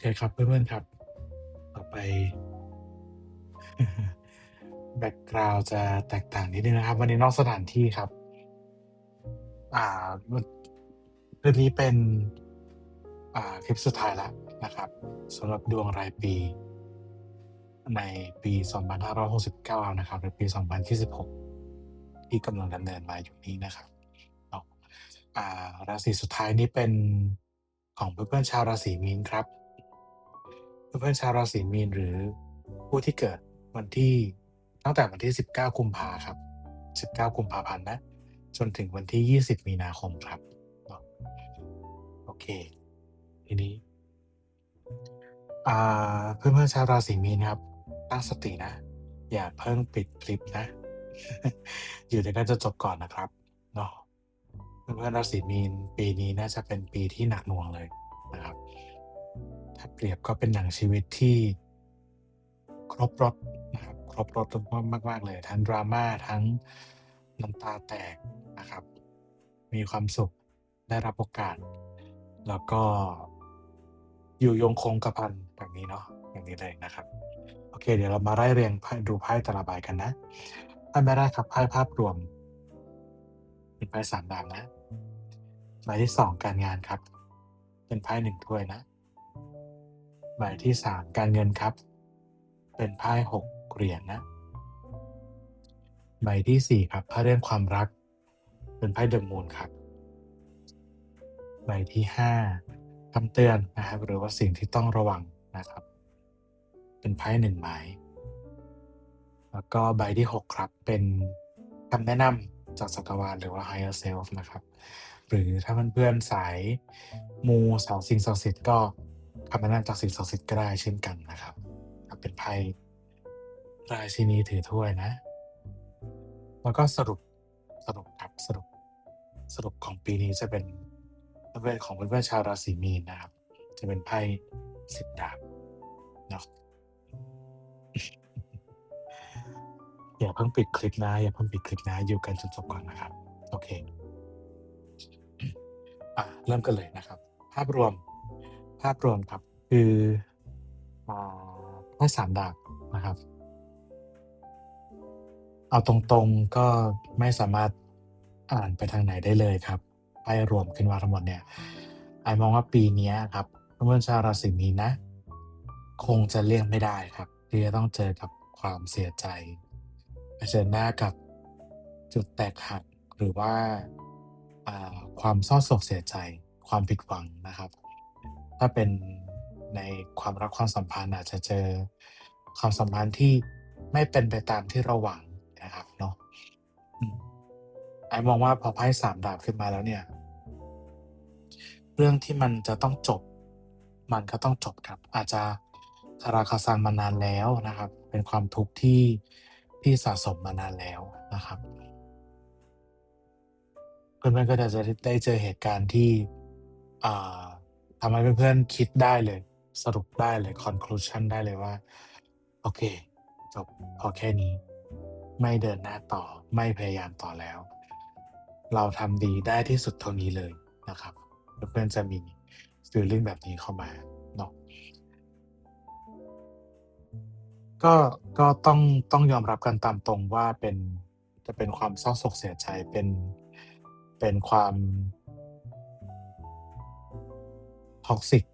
เคครับเพื่อนๆครับ ต่อไป แบ็กกราวจะแตกต่างนิดนึงนะครับ วันนี้นอกสถานที่ครับ อ่าวันคลิปนี้เป็น อ่าคลิปสุดท้ายแล้วนะครับสำหรับดวงรายปี ในปี 2569 นะครับหรือปี 2026 ที่กำลังดำเนินมาอยู่นี้นะครับอ่าราศีสุดท้ายนี้เป็นของเพื่อนๆชาวราศีมีนครับ เพื่อนชาวราศีมีนหรือผู้ที่เกิดวันที่ตั้งแต่วันที่ 19กุมภาครับ 19กุมภาพันธ์นะจนถึงวันที่ 20 มีนาคมครับเนาะโอเค ทีนี้อ่าเพื่อนชาวราศีมีนครับ ตั้งสตินะ อย่าเพิ่งปิดคลิปนะ อยู่ด้วยกันจนจบก่อนนะครับเนาะเพื่อนๆราศีมีนปีนี้น่าจะเป็นปีที่หนักหน่วงเลยนะครับ ถ้าเปรียบก็เป็นหนังชีวิตที่ครบรถนะครับครบรถมากๆเลย ทั้งดราม่าทั้งน้ำตาแตกนะครับ มีความสุขได้รับโอกาส แล้วก็อยู่ยงคงกระพันแบบนี้เนาะอย่างนี้เลยนะครับ โอเค เดี๋ยวเรามาไล่เรียงดูไพ่แต่ละใบกันนะไพ่ใบแรกครับไพ่ภาพรวมเป็นไพ่สามดาวนะใบที่สองการงานครับ เป็นไพ่หนึ่งถ้วยนะ ใบที่สามการเงินครับ เป็นไพ่หกเหรียญนะ ใบที่สี่ครับไพ่เรื่องความรัก เป็นไพ่เดอะมูนครับ ใบที่ห้าคำเตือนนะครับ หรือว่าสิ่งที่ต้องระวังนะครับ เป็นไพ่หนึ่งไม้แล้วก็ใบที่หกครับเป็นคำแนะนำจากจักรวาลหรือว่า higher self นะครับ หรือถ้าเพื่อนๆสายมูสาวสิ่งศักดิ์สิทธิ์ก็ คำแนะนำจากสิ่งศักดิ์สิทธิ์ก็ได้เช่นกันนะครับเป็นไพ่ราชินีถือถ้วยนะ แล้วก็สรุปสรุปครับสรุปสรุปของปีนี้จะเป็นเพื่อนของเพื่อนๆชาวราศีมีนนะครับ จะเป็นไพ่สิบดาบเนาะอย่าเพิ่งปิดคลิปนะ อย่าเพิ่งปิดคลิปนะ อยู่กันจนจบก่อนนะครับ โอเค อะ เริ่มกันเลยนะครับ ภาพรวม ภาพรวมครับคืออ่าไพ่สามดาบนะครับ เอาตรงๆก็ไม่สามารถอ่านไปทางไหนได้เลยครับไพ่รวมขึ้นมาทั้งหมดเนี่ยไอมองว่าปีนี้ครับเพื่อนชาวราศีมีนนะ คงจะเลี่ยงไม่ได้ครับที่จะต้องเจอกับความเสียใจเผชิญหน้ากับจุดแตกหักหรือว่าความเศร้าโศกเสียใจความผิดหวังนะครับ ถ้าเป็นในความรักความสัมพันธ์อาจจะเจอความสัมพันธ์ที่ไม่เป็นไปตามที่เราหวังนะครับเนาะไอ้มองว่าพอไพ่สามดาบขึ้นมาแล้วเนี่ย เรื่องที่มันจะต้องจบ มันก็ต้องจบครับ อาจจะคาราคาซังมานานแล้วนะครับ เป็นความทุกข์ที่ที่สะสมมานานแล้วนะครับเพื่อนๆก็จะได้เจอเหตุการณ์ที่อ่า ทำให้เพื่อนๆคิดได้เลย สรุปได้เลย conclusion ได้เลยว่า โอเค จบพอแค่นี้ ไม่เดินหน้าต่อไม่พยายามต่อแล้ว เราทำดีได้ที่สุดเท่านี้เลยนะครับ เพื่อนๆจะมี feeling แบบนี้เข้ามาเนาะก็ก็ต้องต้องยอมรับกันตามตรงว่าเป็นจะเป็นความเศร้าโศกเสียใจเป็นเป็นความ ท็อกซิก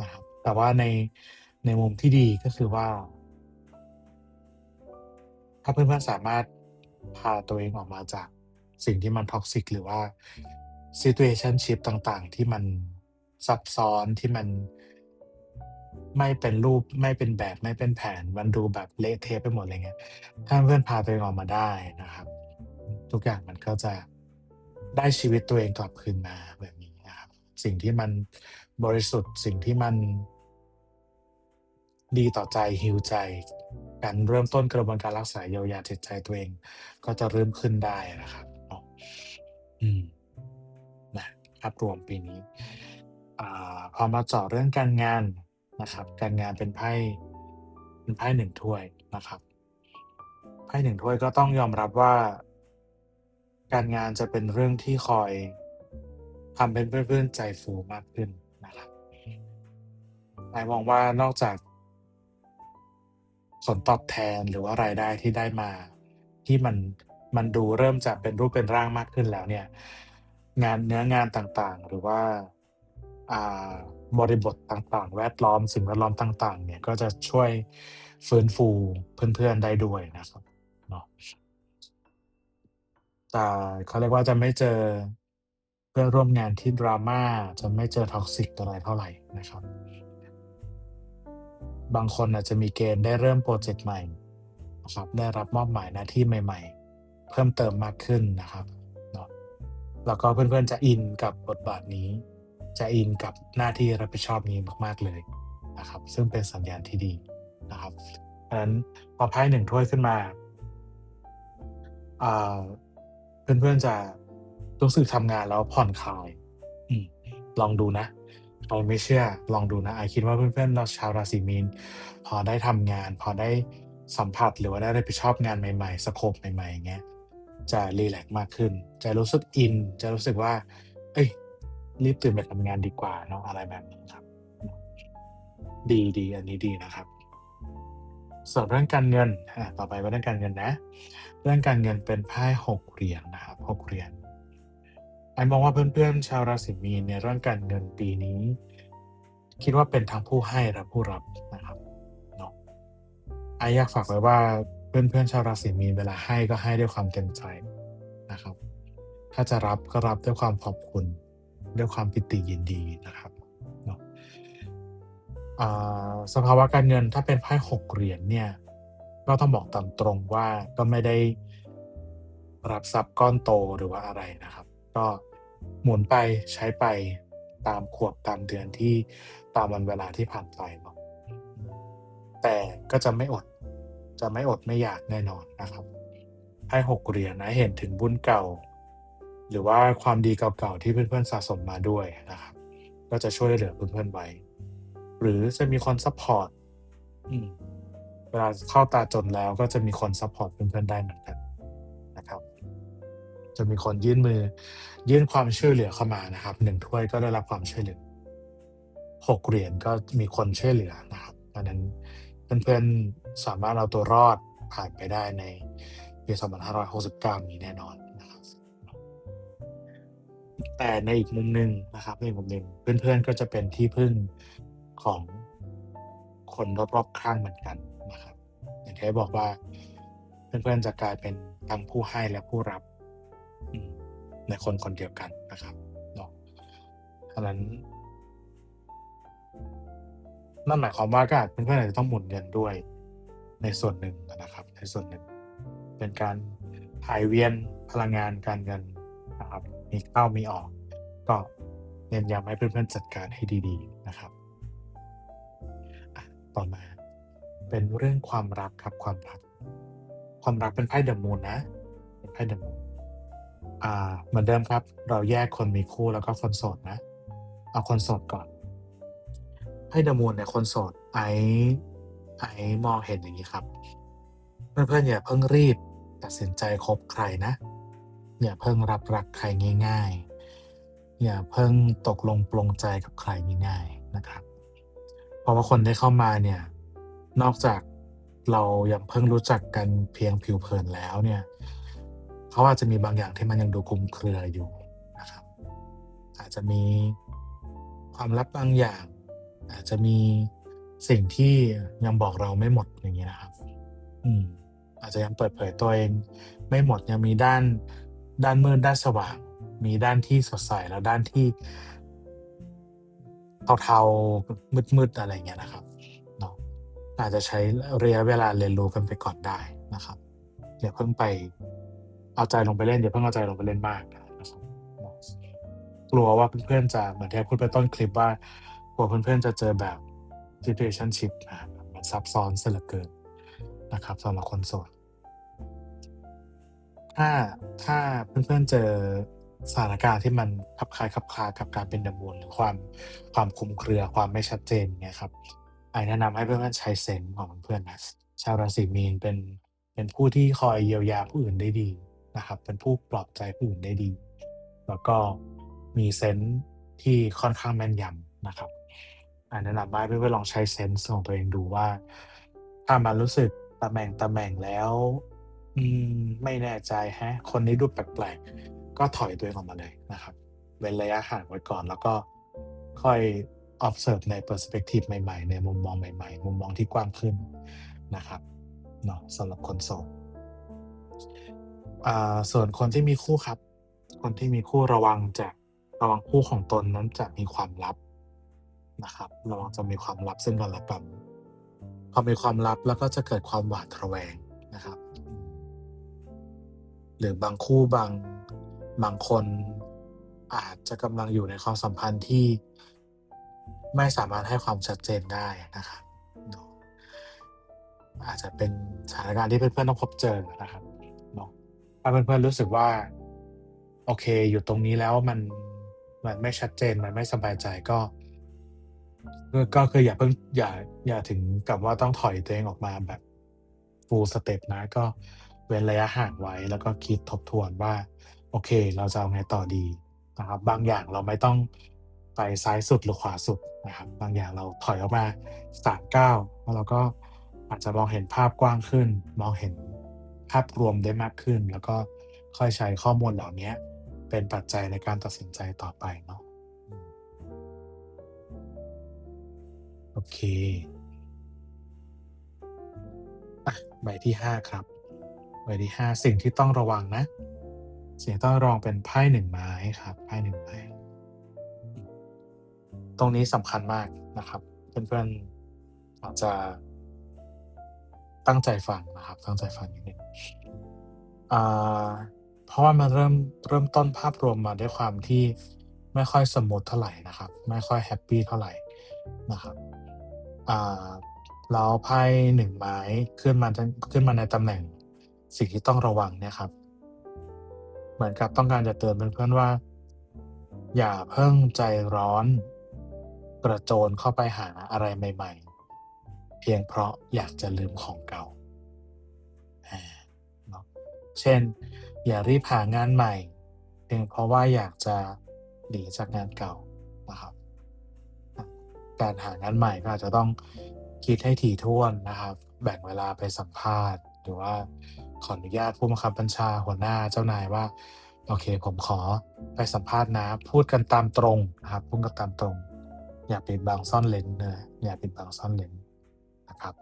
นะครับแต่ว่าในในมุมที่ดีก็คือว่า ถ้าเพื่อนๆสามารถพาตัวเองออกมาจากสิ่งที่มันท็อกซิกหรือว่า situationship ต่างๆ ที่มันซับซ้อนที่มันไม่เป็นรูปไม่เป็นแบบไม่เป็นแผน มันดูแบบเละเทะไปหมดเลยเงี้ย ถ้าเพื่อนพาตัวเองออกมาได้นะครับ ทุกอย่างมันก็จะได้ชีวิตตัวเองกลับคืนมาแบบ สิ่งที่มันบริสุทธิ์สิ่งที่มันดีต่อใจฮิวใจ การเริ่มต้นกระบวนการรักษาเยียวยาจิตใจตัวเอง ก็จะเริ่มขึ้นได้นะครับอืมนะภาพรวมปีนี้อพอมาเจาะเรื่องการงานนะครับ การงานเป็นไพ่เป็นไพ่หนึ่งถ้วยนะครับไพ่หนึ่งถ้วยก็ต้องยอมรับว่า การงานจะเป็นเรื่องที่คอย ทำเป็นเพื่อนๆใจฟูมากขึ้นนะครับไอมองว่านอกจาก ผลตอบแทนหรือว่ารายได้ที่ได้มา ที่มันมันดูเริ่มจะเป็นรูปเป็นร่างมากขึ้นแล้วเนี่ย งานเนื้องานต่างๆ หรือว่าอ่าบริบทต่างๆ แวดล้อมสิ่งแวดล้อมต่าง ๆ เนี่ยก็จะช่วยฟื้นฟูเพื่อนๆได้ด้วยนะครับเนาะแต่เขาเรียกว่าจะไม่เจอ เพื่อนร่วมงานที่ drama จะไม่เจอ toxic อะไรเท่าไหร่นะครับ บางคนอาจจะมีเกณฑ์ได้เริ่มพรเจกต์ใหม่นะครับได้รับมอบหมายหน้าที่ใหม่ ๆ เพิ่มเติมมากขึ้นนะครับเนาะแล้วก็เพื่อนๆจะอินกับบทบาทนี้ จะอินกับหน้าที่รับผิดชอบนี้มากๆเลยนะครับ ซึ่งเป็นสัญญาณที่ดีนะครับเพราะฉะนั้นพอไพ่1ถ้วยขึ้นมาเพื่อนๆจะ รู้สึกทำงานแล้วผ่อนคลายอลองดูนะใครไม่เชื่อลองดูนะไอคิดว่าเพื่อนๆเราชาวราศีมีน พอได้ทำงาน พอได้สัมผัสหรือว่าได้รับผิดชอบงานใหม่ๆสโกปใหม่ๆอย่างเงี้ยจะรีแลกซ์มากขึ้น จะรู้สึกอิน จะรู้สึกว่าเฮ้ย รีบตื่นไปทำงานดีกว่าเนาะอะไรแบบนี้ครับ ดีๆอันนี้ดีนะครับส่วนเรื่องการเงินต่อไปเป็นเรื่องการเงินนะ เรื่องการเงินเป็นไพ่6เหรียญนะครับ6เหรียญ อ้มองว่าเพื่อนๆชาวราศีมีนในเรื่องการเงินปีนี้ คิดว่าเป็นทั้งผู้ให้และผู้รับนะครับเนาะไออยากฝากไว้ว่าเพื่อนๆชาวราศีมีนเวลาให้ก็ให้ด้วยความเต็มใจนะครับ ถ้าจะรับก็รับด้วยความขอบคุณด้วยความปิติยินดีนะครับเนาะอ่าสภาวะการเงินถ้าเป็นไพ่6เหรียญเนี่ยก็ต้องบอกตามตรงว่าก็ไม่ได้รับทรัพย์ก้อนโตหรือว่าอะไรนะครับ ก็ หมุนไปใช้ไปตามขวบตามเดือนที่ตามวันเวลาที่ผ่านไปเนาะแต่ก็จะไม่อด จะไม่อดไม่อยากแน่นอนนะครับไพ่6เหรียญนะเห็นถึงบุญเก่า หรือว่าความดีเก่าๆที่เพื่อนๆสะสมมาด้วยนะครับ ก็จะช่วยเหลือเพื่อนๆไว้ หรือจะมีคนซัปพอร์ตเวลาเข้าตาจนแล้วก็จะมีคนซัปพอร์ตเพื่อนๆได้เหมือนกัน จะมีคนยื่นมือ ยื่นความช่วยเหลือเข้ามานะครับ1ถ้วยก็ได้รับความช่วยเหลือ6เหรียญก็มีคนช่วยเหลือนะครับเพราะฉะนั้นเพื่อนๆสามารถเอาตัวรอดผ่านไปได้ในปี2569 นี้แน่นอนนะครับ แต่ในอีกมุมหนึ่งนะครับในมุมหนึ่งเพื่อนๆก็จะเป็นที่พึ่งของคนรอบๆข้างเหมือนกันนะครับ อย่างที่บอกว่าเพื่อนๆจะกลายเป็นทั้งผู้ให้และผู้รับ ในคนคนเดียวกันนะครับเนาะฉะนั้นนั่นหมายความว่าก็อาจเพื่อนๆอาจจะต้องหมุนเงินด้วยในส่วนหนึ่งนะครับ ในส่วนหนึ่ง เป็นการถ่ายเวียนพลังงานการเงินนะครับ มีเข้ามีออก ก็เน้นย้ำให้เพื่อนๆจัดการให้ดี ๆนะครับต่อมาเป็นเรื่องความรักครับความรัก ความรักเป็นไพ่ The Moon นะเป็นไพ่ The Moon อ่่าเหมือนเดิมครับ เราแยกคนมีคู่แล้วก็คนโสดนะ เอาคนโสดก่อนไพ่ The Moon เนี่ยคนโสดไอไอมองเห็นอย่างงี้ครับ เพื่อนๆอย่าเพิ่งรีบตัดสินใจคบใครนะ อย่าเพิ่งรับรักใครง่าย ๆ อย่าเพิ่งตกลงปลงใจกับใครง่ายๆนะครับ เพราะว่าคนที่เข้ามาเนี่ย นอกจากเรายังเพิ่งรู้จักกันเพียงผิวเผินแล้วเนี่ย เขาอาจจะมีบางอย่างที่มันยังดูคลุมเครืออยู่นะครับ อาจจะมีความลับบางอย่าง อาจจะมีสิ่งที่ยังบอกเราไม่หมดอย่างงี้นะครับ อืม อาจจะยังเปิดเผยตัวเอง ไม่หมดยังมีด้านด้านมืดด้านสว่าง มีด้านที่สดใสและด้านที่เทาๆมืดๆอะไรเงี้ยนะครับเนาะอาจจะใช้ระยะเวลาเรียนรู้กันไปก่อนได้นะครับอย่าเพิ่งไป เอาใจลงไปเล่นอย่าเพิ่งเอาใจลงไปเล่นมากนะครับกลัวว่าเพื่อนๆจะเหมือนที่พูดไปต้นคลิปว่ากลัวเพื่อนๆจะเจอแบบ Situationship นะมันซับซ้อนเสียเหลือเกินนะครับสำหรับคนโสดถ้าถ้าเพื่อนๆเจอสถานการณ์ที่มันคลับคลายคลับคากับการเป็น The Moon หรือความความคลุมเครือความไม่ชัดเจนอย่างเงี้ยครับไอแนะนำให้เพื่อนๆใช้เซนของเพื่อนๆนะชาวราศีมีนเป็นเป็นผู้ที่คอยเยียวยาผู้อื่นได้ดี นะครับ เป็นผู้ปลอบใจผู้อื่นได้ดี แล้วก็มีเซนส์ที่ค่อนข้างแม่นยำนะครับอ่าแนะนำว่าเพื่อนๆลองใช้เซนส์ของตัวเองดูว่า ถ้ามันรู้สึกตะแหม่งๆแมงแล้ว อืมไม่แน่ใจฮะ คนนี้ดูแปลกๆ ก็ถอยตัวเองออกมาเลยนะครับเว้นระยะห่างไว้ก่อน แล้วก็ค่อย observe ใน perspective ใหม่ๆ ในมุมมองใหม่ๆ มุมมองที่กว้างขึ้นนะครับเนาะสำหรับคนโสด ส่วนคนที่มีคู่ครับ คนที่มีคู่ระวังจะระวังคู่ของตนนั้นจะมีความลับนะครับ ระวังจะมีความลับซึ่งกันและกันพอมีความลับแล้วก็จะเกิดความหวาดระแวงนะครับ หรือบางคู่บางบางคนอาจจะกำลังอยู่ในความสัมพันธ์ที่ไม่สามารถให้ความชัดเจนได้นะครับอาจจะเป็นสถานการณ์ที่เพื่อนๆต้องพบเจอนะครับ ถ้าเพื่อนๆรู้สึกว่า โอเค อยู่ตรงนี้แล้วมันมันไม่ชัดเจนมันไม่สบายใจก็ก็คืออย่าเพิ่งอย่าอย่าถึงกับว่าต้องถอยตัวเองออกมาแบบ full step นะ ก็เว้นระยะห่างไว้ แล้วก็คิดทบทวนว่า โอเค เราจะเอาไงต่อดีนะครับ บางอย่างเราไม่ต้องไปซ้ายสุดหรือขวาสุดนะครับ บางอย่างเราถอยออกมา3ก้าวแล้วเราก็อาจจะมองเห็นภาพกว้างขึ้น มองเห็น ภาพรวมได้มากขึ้น แล้วก็ค่อยใช้ข้อมูลเหล่านี้เป็นปัจจัยในการตัดสินใจต่อไปเนาะโอเคอะใบที่5ครับ ใบที่5สิ่งที่ต้องระวังนะ สิ่งต้องระวังเป็นไพ่1ไม้ครับไพ่1ไม้อืมตรงนี้สำคัญมากนะครับ เพื่อนๆอาจจะ ตั้งใจฟังนะครับ ตั้งใจฟังนิดนึงเพราะว่ามันเริ่มเริ่มต้นภาพรวมมาด้วยความที่ไม่ค่อยสมูทเท่าไหร่นะครับ ไม่ค่อยแฮปปี้เท่าไหร่นะครับอ่าแล้วไพ่1ไม้ขึ้นมาขึ้นมาในตำแหน่งสิ่งที่ต้องระวังเนี่ยครับ เหมือนกับต้องการจะเตือนเพื่อนๆว่า อย่าเพิ่งใจร้อน กระโจนเข้าไปหาอะไรใหม่ ๆ เพียงเพราะอยากจะลืมของเก่าเเช่น อย่ารีบหางานใหม่ เพียงเพราะว่าอยากจะหนีจากงานเก่านะครับ การหางานใหม่ก็อาจจะต้องคิดให้ถี่ถ้วนนะครับ แบ่งเวลาไปสัมภาษณ์ หรือว่าขออนุญาตผู้บังคับบัญชาหัวหน้าเจ้านายว่า โอเค ผมขอไปสัมภาษณ์นะ พูดกันตามตรงนะครับ พูดกันตามตรง อย่าปิดบังซ่อนเร้นนะอย่าปิดบังซ่อนเร้น ครับ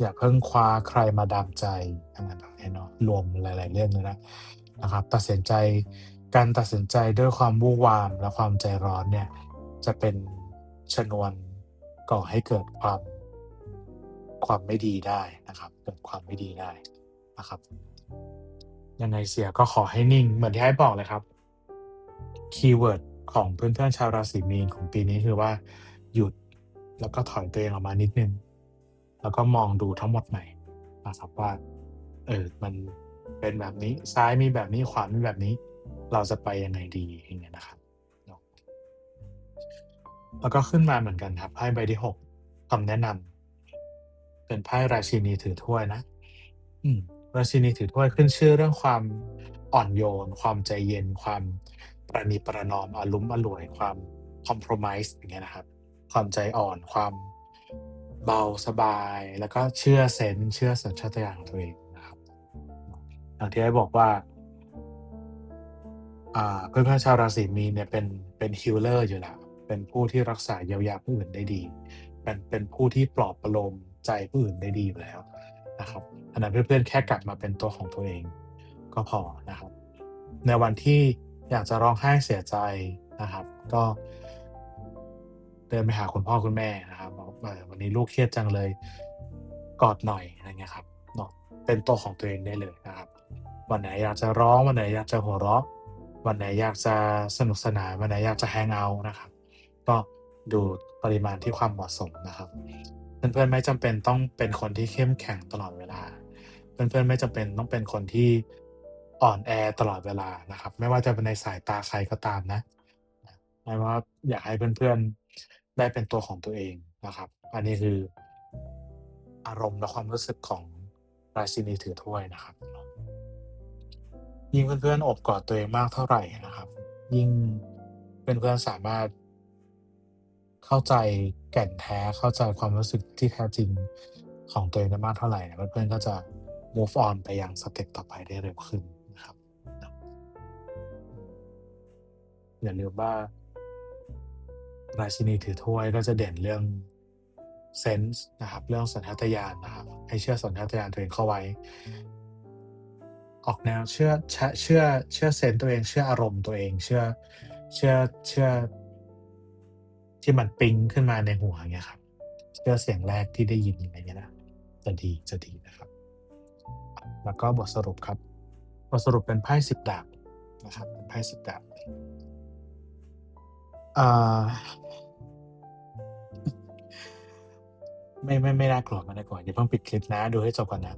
อย่าเพิ่งคว้าใครมาดามใจอะไรแบบนี้เนาะรวมหลาย ๆ เรื่องเลยนะนะครับ ตัดสินใจการตัดสินใจด้วยความวู่นวามและความใจร้อนเนี่ย จะเป็นชนวนก่อให้เกิดความความไม่ดีได้นะครับ เกิดความไม่ดีได้นะครับยังไงเสียก็ขอให้นิ่ง เหมือนที่ไอ้บอกเลยครับคีย์เวิร์ดของเพื่อนๆชาวราศีมีนของปีนี้คือว่าหยุดแล้วก็ถอยตัวเองออกมานิดนึง แล้วก็มองดูทั้งหมดใหม่นะครับว่าเออมันเป็นแบบนี้ซ้ายมีแบบนี้ขวามีแบบนี้ เราจะไปยังไงดีอย่างเงี้ยนะครับเนาะแล้วก็ขึ้นมาเหมือนกันครับไพ่ใบที่6คำแนะนำเป็นไพ่ราชินีถือถ้วยนะ อืมราชินีถือถ้วยขึ้นชื่อเรื่องความอ่อนโยน ความใจเย็น ความประนีประนอมอาลุ้มอล่วย ความ compromise อย่างเงี้ยนะครับ ความใจอ่อน ความ เบาสบาย แล้วก็เชื่อเซนเชื่อสัญชาตญาณของตัวเองนะครับเนาะอย่างที่ไอ้บอกว่าอ่าเพื่อนๆชาวราศีมีนเนี่ยเป็นเป็น healer อยู่แล้วเป็นผู้ที่รักษาเยียวยาผู้อื่นได้ดี เป็นเป็นผู้ที่ปลอบประโลมใจผู้อื่นได้ดีอยู่แล้วนะครับอันนั้นเพื่อนๆแค่กลับมาเป็นตัวของตัวเองก็พอนะครับ ในวันที่อยากจะร้องไห้เสียใจนะครับ ก็ เดินไปหาคุณพ่อคุณแม่นะครับบอกวันนี้ลูกเครียดจังเลยกอดหน่อยอะไรเงี้ยครับเนาะเป็นตัวของตัวเองได้เลยนะครับ วันไหนอยากจะร้องวันไหนอยากจะหัวเราะวันไหนอยากจะสนุกสนานวันไหนอยากจะแฮงเอาต์นะครับ ก็ดูปริมาณที่ความเหมาะสมนะครับ เพื่อนๆไม่จำเป็นต้องเป็นคนที่เข้มแข็งตลอดเวลา เพื่อนๆไม่จำเป็นต้องเป็นคนที่อ่อนแอตลอดเวลานะครับ ไม่ว่าจะเป็นในสายตาใครก็ตามนะไอ้ว่าอยากให้เพื่อนๆ ได้เป็นตัวของตัวเองนะครับ อันนี้คืออารมณ์และความรู้สึกของราชินีถือถ้วยนะครับ ยิ่งเพื่อนๆอบกอดตัวเองมากเท่าไหร่นะครับ ยิ่งเพื่อนๆสามารถเข้าใจแก่นแท้เข้าใจความรู้สึกที่แท้จริงของตัวเองได้มากเท่าไหรเนี่ยเพื่อนๆก็จะ move on ไปยังสเต็ปต่อไปได้เร็วขึ้นนะครับ อย่าลืมว่า ราชินีถือถ้วยก็จะเด่นเรื่องเซนส์นะครับ เรื่องสัญชาตญาณนะครับ ให้เชื่อสัญชาตญาณตัวเองเข้าไว้ ออกแนวเชื่อเชื่อเชื่อเซนส์ตัวเองเชื่ออารมณ์ตัวเอง เชื่อเชื่อเชื่อ ที่มันปิ๊งขึ้นมาในหัวเงี้ยครับ เชื่อเสียงแรกที่ได้ยินอะไรเงี้ยนะจะดีจะดีนะครับ แล้วก็บทสรุปครับ บทสรุปเป็นไพ่10ดาบนะครับ เป็นไพ่10ดาบอ่า ไม่ไม่ไม่น่ากลัวไม่น่ากลัวอย่าเพิ่งปิดคลิปนะ ดูให้จบก่อนนะ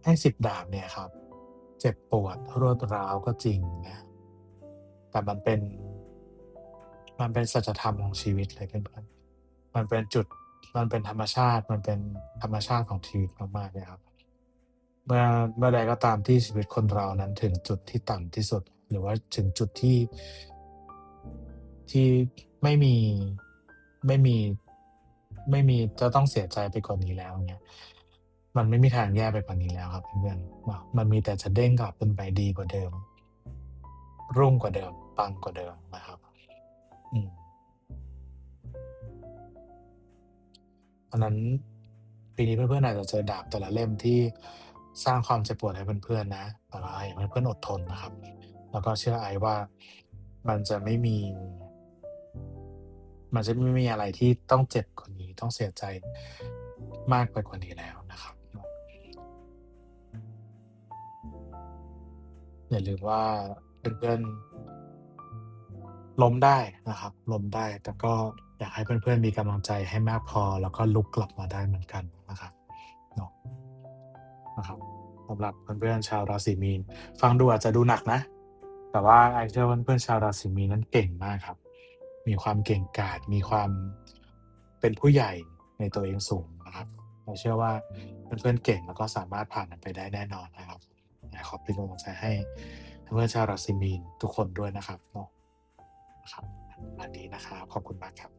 ไพ่10ดาบเนี่ยครับ เจ็บปวดรวดร้าวก็จริงนะ แต่มันเป็น มันเป็นสัจธรรมของชีวิตเลยเพื่อนๆมันเป็นจุดมันเป็นธรรมชาติมันเป็นธรรมชาติของชีวิตมากๆเลยครับ เมื่อเมื่อใดก็ตามที่ชีวิตคนเรานั้นถึงจุดที่ต่ำที่สุด หรือว่าถึงจุดที่ที่ไม่มีไม่มี ไม่มีจะต้องเสียใจไปกว่านี้แล้วเงี้ยมันไม่มีทางแย่ไปกว่านี้แล้วครับเพื่อนมันมีแต่จะเด้งกลับขึ้นไปดีกว่าเดิม รุ่งกว่าเดิม ปังกว่าเดิมนะครับ อืมเพราะนั้นปีนี้เพื่อนๆอาจจะเจอดาบแต่ละเล่มที่สร้างความเจ็บปวดให้เพื่อนๆนะแต่ว่าให้เพื่อนๆอดทนนะครับ แล้วก็เชื่อไอว่ามันจะไม่มี มันจะไม่มีอะไรที่ต้องเจ็บกว่านี้ต้องเสียใจมากไปกว่านี้แล้วนะครับ อย่าลืมว่าเพื่อนๆล้มได้นะครับล้มได้แต่ก็อยากให้เพื่อนๆมีกำลังใจให้มากพอ แล้วก็ลุกกลับมาได้เหมือนกันนะครับเนาะนะครับสำหรับเพื่อนๆชาวราศีมีน ฟังดูอาจจะดูหนักนะ แต่ว่าไอเชื่อว่าเพื่อนๆชาวราศีมีนนั้นเก่งมากครับ มีความเก่งกาจมีความเป็นผู้ใหญ่ในตัวเองสูงนะครับเราเชื่อว่าเพื่อนๆเก่งแล้วก็สามารถผ่านมันไปได้แน่นอนนะครับขอเป็นกำลังใจให้เพื่อนชาวราศีมีนทุกคนด้วยนะครับเนาะนะครับอันนี้นะครับขอบคุณมากครับ